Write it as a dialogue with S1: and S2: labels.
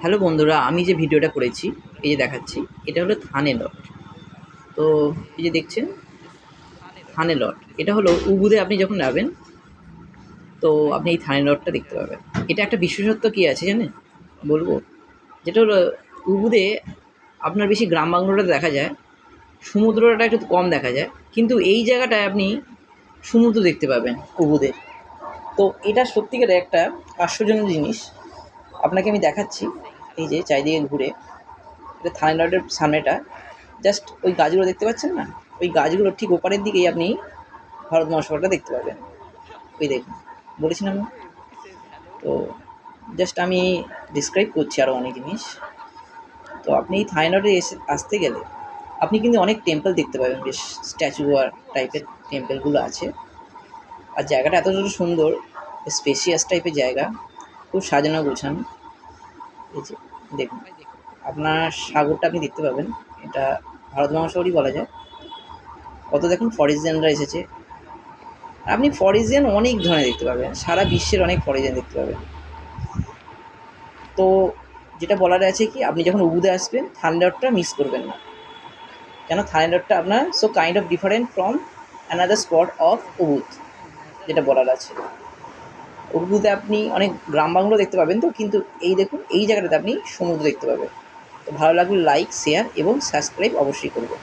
S1: Hello বন্ধুরা, আমি যে ভিডিওটা করেছি, এই যে দেখাচ্ছি, এটা হলো থানে লট। তো এই যে দেখছেন, থানে লট। এটা হলো উবুদে আপনি যখন যাবেন, তো আপনি এই থানে লটটা দেখতে পাবেন। এটা একটা বিশেষত্ব কী আছে জানেন? বলব। যেটা হলো, উবুদে আপনার বেশি গ্রাম বাংলোটা দেখা যায়, সমুদ্রটা একটু কম দেখা যায়, কিন্তু এই জায়গাটায় আপনি সমুদ্র দেখতে পাবেন উবুদের তো এটা সত্যিকারের একটা আশ্চর্যজনক জিনিস। আপনাকে আমি দেখাচ্ছি। এই যে চারিদিকে ঘুরে। এটা থানা লটের সামনেটা। জাস্ট ওই গাছগুলো দেখতে পাচ্ছেন না? ওই গাছগুলোর ঠিক ওপারের দিকেই আপনি ভারত মহাসাগরটা দেখতে পাবেন। ওই দেখুন, বলেছিলাম তো জাস্ট আমি ডিসক্রাইব করছি আরও অনেক জিনিস। তো আপনি এই থাইনডে এসে আসতে গেলে আপনি কিন্তু অনেক টেম্পল দেখতে পাবেন। বেশ স্ট্যাচুয়ার টাইপের টেম্পলগুলো আছে। আর জায়গাটা এতটা সুন্দর স্পেশিয়াস টাইপের জায়গা। খুব সাজানো গোছানো। দেখুন, আপনার সাগরটা আপনি দেখতে পাবেন। এটা ভারত মহাসাগরই বলা যায়। কত দেখুন ফরেজিয়ানরা এসেছে। আপনি ফরেজিয়ান অনেক ধরনের দেখতে পাবেন। সারা বিশ্বের অনেক ফরেজিয়ান দেখতে পাবেন। তো যেটা বলার আছে কি, আপনি যখন উবুদে আসবেন, থান্ডারটা মিস করবেন না। কেন? থান্ডারটা আপনার so kind of different from another spot of Ubud যেটা বলার আছে। উবুদে আপনি অনেক গ্রাম বাংলো দেখতে পাবেন তো, কিন্তু এই দেখুন, এই জায়গাটাতে আপনি সমুদ্র দেখতে পাবেন। তো ভালো লাগলে লাইক শেয়ার এবং সাবস্ক্রাইব অবশ্যই করবেন।